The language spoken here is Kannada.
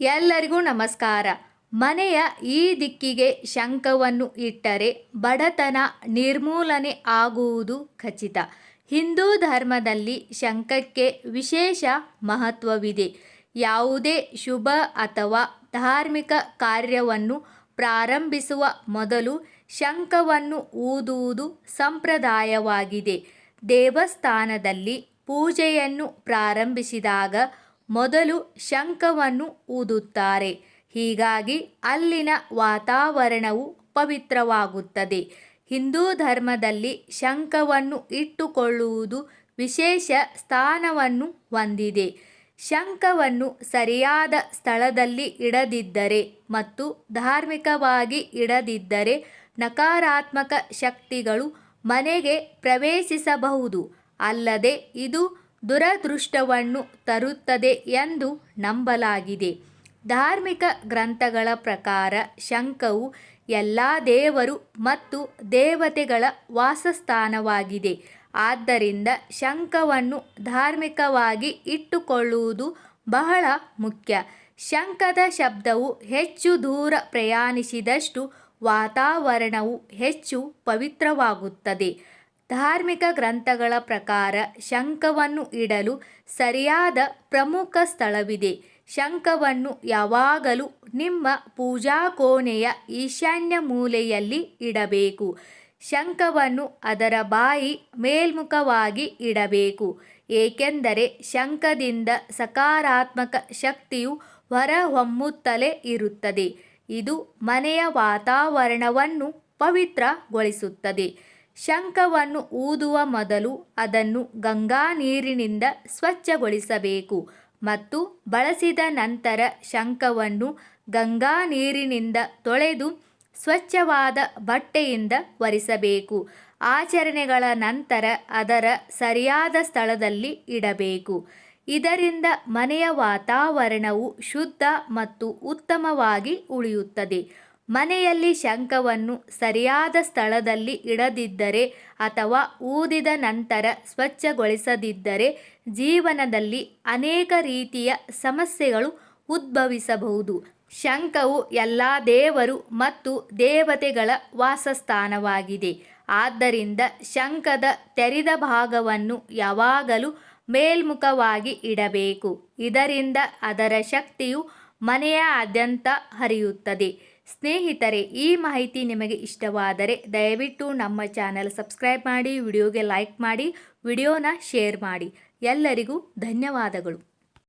ಎಲ್ಲರಿಗೂ ನಮಸ್ಕಾರ. ಮನೆಯ ಈ ದಿಕ್ಕಿಗೆ ಶಂಕವನ್ನು ಇಟ್ಟರೆ ಬಡತನ ನಿರ್ಮೂಲನೆ ಆಗುವುದು ಖಚಿತ. ಹಿಂದೂ ಧರ್ಮದಲ್ಲಿ ಶಂಕಕ್ಕೆ ವಿಶೇಷ ಮಹತ್ವವಿದೆ. ಯಾವುದೇ ಶುಭ ಅಥವಾ ಧಾರ್ಮಿಕ ಕಾರ್ಯವನ್ನು ಪ್ರಾರಂಭಿಸುವ ಮೊದಲು ಶಂಕವನ್ನು ಊದುವುದು ಸಂಪ್ರದಾಯವಾಗಿದೆ. ದೇವಸ್ಥಾನದಲ್ಲಿ ಪೂಜೆಯನ್ನು ಪ್ರಾರಂಭಿಸಿದಾಗ ಮೊದಲು ಶಂಖವನ್ನು ಊದುತ್ತಾರೆ. ಹೀಗಾಗಿ ಅಲ್ಲಿನ ವಾತಾವರಣವು ಪವಿತ್ರವಾಗುತ್ತದೆ. ಹಿಂದೂ ಧರ್ಮದಲ್ಲಿ ಶಂಖವನ್ನು ಇಟ್ಟುಕೊಳ್ಳುವುದು ವಿಶೇಷ ಸ್ಥಾನವನ್ನು ಹೊಂದಿದೆ. ಶಂಖವನ್ನು ಸರಿಯಾದ ಸ್ಥಳದಲ್ಲಿ ಇಡದಿದ್ದರೆ ಮತ್ತು ಧಾರ್ಮಿಕವಾಗಿ ಇಡದಿದ್ದರೆ ನಕಾರಾತ್ಮಕ ಶಕ್ತಿಗಳು ಮನೆಗೆ ಪ್ರವೇಶಿಸಬಹುದು. ಅಲ್ಲದೆ ಇದು ದುರದೃಷ್ಟವನ್ನು ತರುತ್ತದೆ ಎಂದು ನಂಬಲಾಗಿದೆ. ಧಾರ್ಮಿಕ ಗ್ರಂಥಗಳ ಪ್ರಕಾರ ಶಂಖವು ಎಲ್ಲ ದೇವರು ಮತ್ತು ದೇವತೆಗಳ ವಾಸಸ್ಥಾನವಾಗಿದೆ. ಆದ್ದರಿಂದ ಶಂಖವನ್ನು ಧಾರ್ಮಿಕವಾಗಿ ಇಟ್ಟುಕೊಳ್ಳುವುದು ಬಹಳ ಮುಖ್ಯ. ಶಂಖದ ಶಬ್ದವು ಹೆಚ್ಚು ದೂರ ಪ್ರಯಾಣಿಸಿದಷ್ಟು ವಾತಾವರಣವು ಹೆಚ್ಚು ಪವಿತ್ರವಾಗುತ್ತದೆ. ಧಾರ್ಮಿಕ ಗ್ರಂಥಗಳ ಪ್ರಕಾರ ಶಂಖವನ್ನು ಇಡಲು ಸರಿಯಾದ ಪ್ರಮುಖ ಸ್ಥಳವಿದೆ. ಶಂಖವನ್ನು ಯಾವಾಗಲೂ ನಿಮ್ಮ ಪೂಜಾ ಕೋಣೆಯ ಈಶಾನ್ಯ ಮೂಲೆಯಲ್ಲಿ ಇಡಬೇಕು. ಶಂಖವನ್ನು ಅದರ ಬಾಯಿ ಮೇಲ್ಮುಖವಾಗಿ ಇಡಬೇಕು. ಏಕೆಂದರೆ ಶಂಖದಿಂದ ಸಕಾರಾತ್ಮಕ ಶಕ್ತಿಯು ಹೊರಹೊಮ್ಮುತ್ತಲೇ ಇರುತ್ತದೆ. ಇದು ಮನೆಯ ವಾತಾವರಣವನ್ನು ಪವಿತ್ರಗೊಳಿಸುತ್ತದೆ. ಶಂಖವನ್ನು ಊದುವ ಮೊದಲು ಅದನ್ನು ಗಂಗಾ ನೀರಿನಿಂದ ಸ್ವಚ್ಛಗೊಳಿಸಬೇಕು ಮತ್ತು ಬಳಸಿದ ನಂತರ ಶಂಖವನ್ನು ಗಂಗಾ ನೀರಿನಿಂದ ತೊಳೆದು ಸ್ವಚ್ಛವಾದ ಬಟ್ಟೆಯಿಂದ ಒರೆಸಬೇಕು. ಆಚರಣೆಗಳ ನಂತರ ಅದರ ಸರಿಯಾದ ಸ್ಥಳದಲ್ಲಿ ಇಡಬೇಕು. ಇದರಿಂದ ಮನೆಯ ವಾತಾವರಣವು ಶುದ್ಧ ಮತ್ತು ಉತ್ತಮವಾಗಿ ಉಳಿಯುತ್ತದೆ. ಮನೆಯಲ್ಲಿ ಶಂಖವನ್ನು ಸರಿಯಾದ ಸ್ಥಳದಲ್ಲಿ ಇಡದಿದ್ದರೆ ಅಥವಾ ಊದಿದ ನಂತರ ಸ್ವಚ್ಛಗೊಳಿಸದಿದ್ದರೆ ಜೀವನದಲ್ಲಿ ಅನೇಕ ರೀತಿಯ ಸಮಸ್ಯೆಗಳು ಉದ್ಭವಿಸಬಹುದು. ಶಂಖವು ಎಲ್ಲ ದೇವರು ಮತ್ತು ದೇವತೆಗಳ ವಾಸಸ್ಥಾನವಾಗಿದೆ. ಆದ್ದರಿಂದ ಶಂಖದ ತೆರೆದ ಭಾಗವನ್ನು ಯಾವಾಗಲೂ ಮೇಲ್ಮುಖವಾಗಿ ಇಡಬೇಕು. ಇದರಿಂದ ಅದರ ಶಕ್ತಿಯು ಮನೆಯಾದ್ಯಂತ ಹರಿಯುತ್ತದೆ. ಸ್ನೇಹಿತರೆ, ಈ ಮಾಹಿತಿ ನಿಮಗೆ ಇಷ್ಟವಾದರೆ ದಯವಿಟ್ಟು ನಮ್ಮ ಚಾನೆಲ್ ಸಬ್ಸ್ಕ್ರೈಬ್ ಮಾಡಿ, ವಿಡಿಯೋಗೆ ಲೈಕ್ ಮಾಡಿ, ವಿಡಿಯೋನ ಶೇರ್ ಮಾಡಿ. ಎಲ್ಲರಿಗೂ ಧನ್ಯವಾದಗಳು.